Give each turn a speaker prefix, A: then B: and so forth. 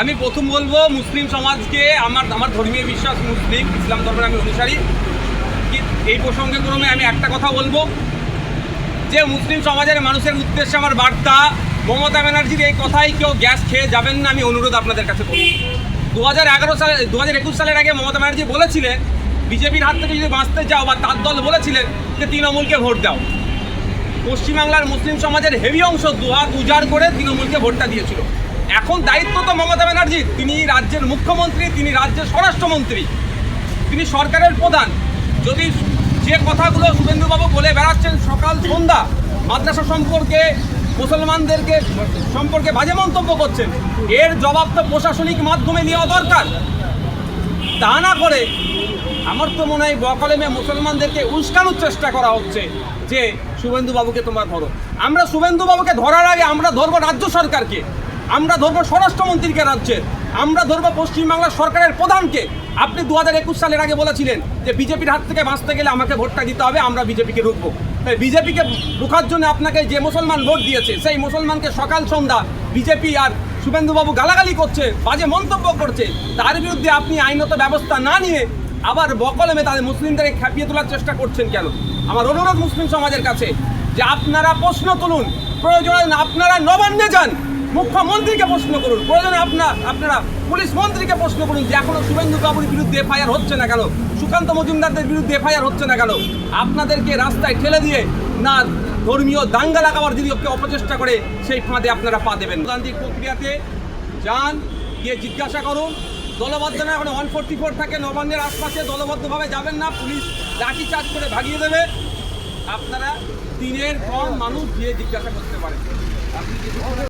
A: আমি প্রথম বলব, মুসলিম সমাজকে আমার আমার ধর্মীয় বিশ্বাস মুসলিম, ইসলাম ধর্মের আমি অনুসারী। এই প্রসঙ্গে ক্রমে আমি একটা কথা বলব, যে মুসলিম সমাজের মানুষের উদ্দেশ্যে আমার বার্তা, মমতা ব্যানার্জির এই কথাই কেউ গ্যাস খেয়ে যাবেন না, আমি অনুরোধ আপনাদের কাছে করি দু হাজার এগারো সালে দু হাজার একুশ সালের আগে মমতা ব্যানার্জি বলেছিলেন, বিজেপির হাত থেকে যদি বাঁচতে চাও বা তার দল বলেছিলেন যে তৃণমূলকে ভোট দাও। পশ্চিমবাংলার মুসলিম সমাজের হেভি অংশ দু দুহাত উজাড় করে তৃণমূলকে ভোটটা দিয়েছিল। এখন দায়িত্ব তো মমতা ব্যানার্জির তিনি রাজ্যের মুখ্যমন্ত্রী, তিনি রাজ্যের স্বরাষ্ট্রমন্ত্রী। তিনি সরকারের প্রধান। যদি যে কথাগুলো শুভেন্দুবাবু বলে বেড়াচ্ছেন সকাল সন্ধ্যা, মাদ্রাসা সম্পর্কে মুসলমানদেরকে সম্পর্কে বাজে মন্তব্য করছেন, এর জবাব তো প্রশাসনিক মাধ্যমে নেওয়া দরকার। তা না করে আমার তো মনে হয় বকলেমে মুসলমানদেরকে উস্কানোর চেষ্টা করা হচ্ছে যে শুভেন্দুবাবুকে তোমার ধরো। আমরা শুভেন্দুবাবুকে ধরার আগে আমরা ধরবো রাজ্য সরকারকে। আমরা ধরবো স্বরাষ্ট্রমন্ত্রীকে রাজ্যের আমরা ধরবো পশ্চিমবাংলার সরকারের প্রধানকে। আপনি দু হাজার একুশ সালের আগে বলেছিলেন যে বিজেপির হাত থেকে বাঁচতে গেলে আমাকে ভোটটা দিতে হবে, আমরা বিজেপিকে রুখবো তাই বিজেপিকে রুখার জন্য আপনাকে যে মুসলমান ভোট দিয়েছে, সেই মুসলমানকে সকাল সন্ধ্যা বিজেপি আর শুভেন্দুবাবু গালাগালি করছে, বাজে মন্তব্য করছে, তার বিরুদ্ধে আপনি আইনত ব্যবস্থা না নিয়ে আবার বকলমে তাদের মুসলিমদেরকে খ্যাপিয়ে তোলার চেষ্টা করছেন কেন? আমার অনুরোধ মুসলিম সমাজের কাছে যে আপনারা প্রশ্ন তুলুন, প্রয়োজনে আপনারা নবান্নে যান। মুখ্যমন্ত্রীকে প্রশ্ন করুন। প্রয়োজনে আপনার আপনারা পুলিশ মন্ত্রীকে প্রশ্ন করুন যে এখনও শুভেন্দু কাবুর বিরুদ্ধে এফআইআর হচ্ছে না কেন? সুকান্ত মজুমদারদের বিরুদ্ধে এফআইআর হচ্ছে না কেন? আপনাদেরকে রাস্তায় ঠেলে দিয়ে না ধর্মীয় দাঙ্গা লাগাবার যদি ওকে অপচেষ্টা করে, সেই ফাঁদে আপনারা পা দেবেন গান্ধী প্রক্রিয়াতে যান, গিয়ে জিজ্ঞাসা করুন। দলবদ্ধ না, এখন ওয়ান ফোর্টি ফোর থাকে, নবান্নের আশপাশে দলবদ্ধভাবে যাবেন না। পুলিশ লাঠি চার্জ করে ভাগিয়ে দেবে। আপনারা দিনের পর মানুষ গিয়ে জিজ্ঞাসা করতে পারেন। আপনি